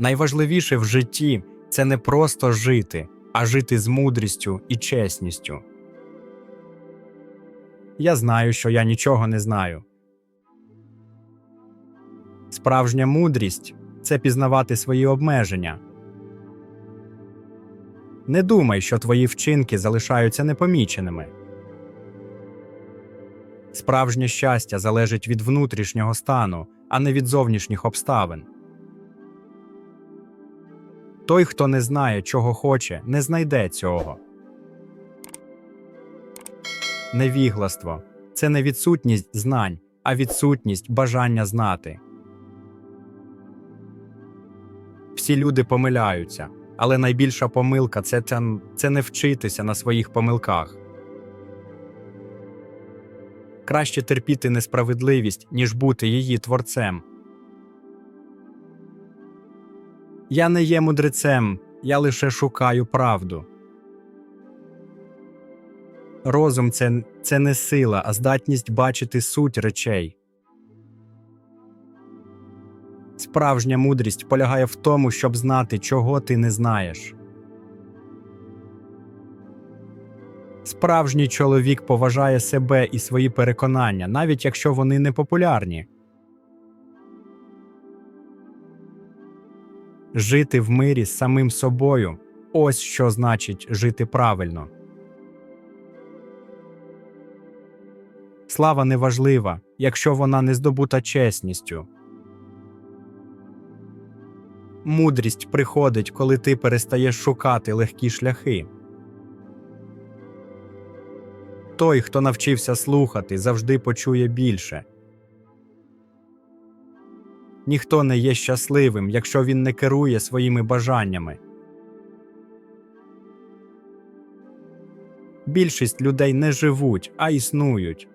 Найважливіше в житті це не просто жити, а жити з мудрістю і чесністю. Я знаю, що я нічого не знаю. Справжня мудрість це пізнавати свої обмеження. Не думай, що твої вчинки залишаються непоміченими. Справжнє щастя залежить від внутрішнього стану, а не від зовнішніх обставин. Той, хто не знає, чого хоче, не знайде цього. Невігластво це не відсутність знань, а відсутність бажання знати. Всі люди помиляються, але найбільша помилка це, це, не вчитися на своїх помилках. Краще терпіти несправедливість, ніж бути її творцем. Я не є мудрецем, я лише шукаю правду. Розум це, це не сила, а здатність бачити суть речей. Справжня мудрість полягає в тому, щоб знати, чого ти не знаєш. Справжній чоловік поважає себе і свої переконання, навіть якщо вони не популярні. Жити в мирі з самим собою ось що значить жити правильно. Слава неважлива, якщо вона не здобута чесністю. Мудрість приходить, коли ти перестаєш шукати легкі шляхи. Той, хто навчився слухати, завжди почує більше. Ніхто не є щасливим, якщо він не керує своїми бажаннями. Більшість людей не живуть, а існують.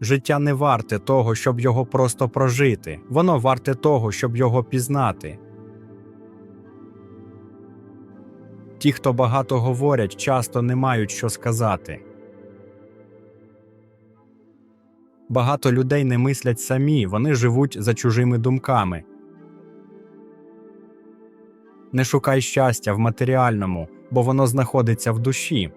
Життя не варте того, щоб його просто прожити, воно варте того, щоб його пізнати. Ті, хто багато говорять, часто не мають що сказати. Багато людей не мислять самі, вони живуть за чужими думками. Не шукай щастя в матеріальному, бо воно знаходиться в душі.